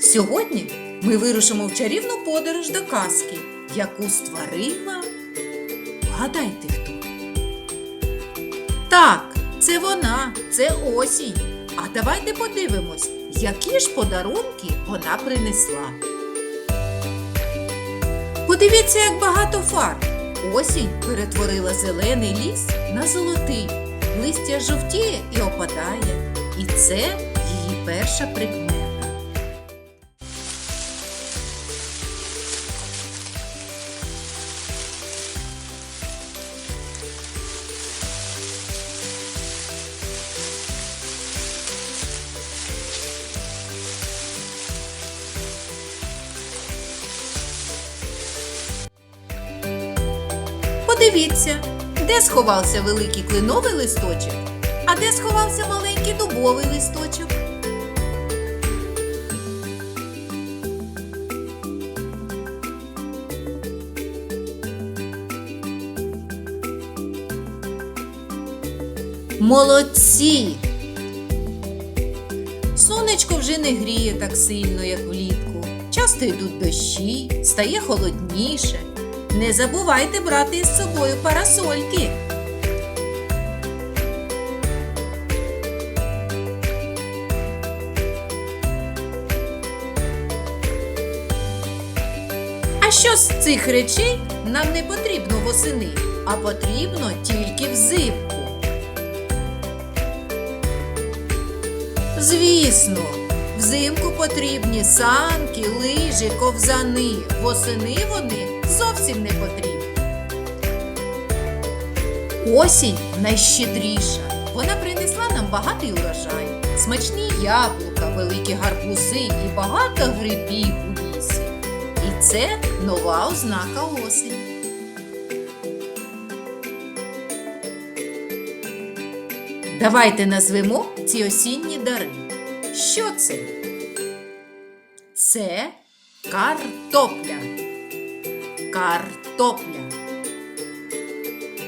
Сьогодні ми вирушимо в чарівну подорож до казки, яку створила. Вгадайте хто? Так, це вона, це осінь. А давайте подивимось, які ж подарунки вона принесла. Подивіться, як багато фарб. Осінь перетворила зелений ліс на золотий. Листя жовтіє і опадає. І це її перша прикмета. Подивіться, де сховався великий кленовий листочок, а де сховався маленький дубовий листочок. Молодці! Сонечко вже не гріє так сильно, як влітку. Часто йдуть дощі, стає холодніше. Не забувайте брати із собою парасольки. А що з цих речей нам не потрібно восени, а потрібно тільки взимку. Звісно, взимку потрібні санки, лижі, ковзани. Восени вони зовсім не потрібні. Осінь найщедріша. Вона принесла нам багатий урожай, смачні яблука, великі гарбузи і багато грибів у лісі. І це нова ознака осені. Давайте назвемо ці осінні дари. Що це? Це картопля. Картопля.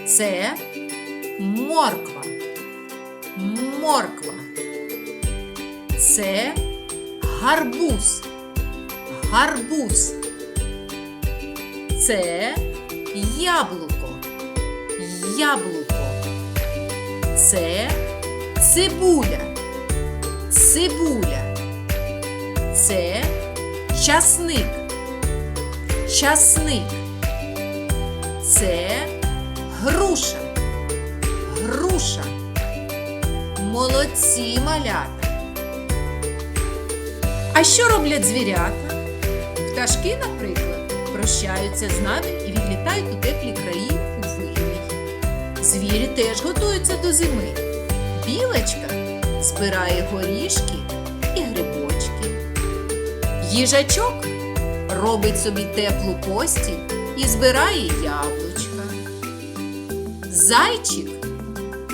Це морква. Морква. Це гарбуз. Гарбуз. Це яблуко. Яблуко. Це цибуля. Цибуля. Це часник. Часник. Це груша. Груша. Молодці малята. А що роблять звірята? Пташки, наприклад, прощаються з нами і відлітають у теплі краї у вирій. Звірі теж готуються до зими. Білочка збирає горішки і грибочки. Їжачок робить собі теплу постіль і збирає яблучка. Зайчик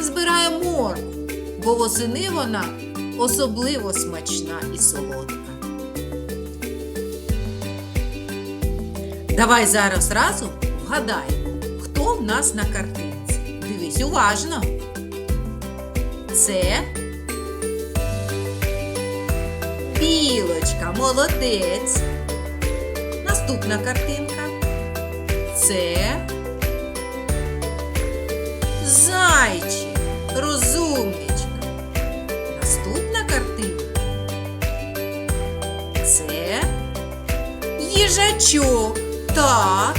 збирає моркву, бо восени вона особливо смачна і солодка. Давай зараз разом вгадаємо, хто в нас на картинці. Дивись уважно. Це білочка, молодець. Наступна картинка. Це зайчик, розумничка. Наступна картинка. Це їжачок. Так.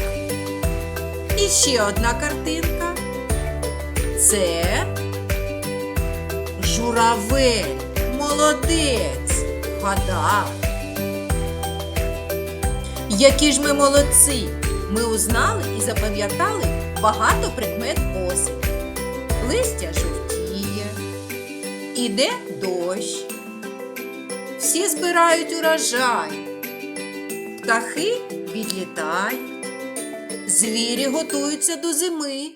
І ще одна картинка. Це журавель. Молодець. Вгадав. Які ж ми молодці! Ми узнали і запам'ятали багато предмет осені. Листя жовтіє, іде дощ. Всі збирають урожай. Птахи відлітають. Звірі готуються до зими.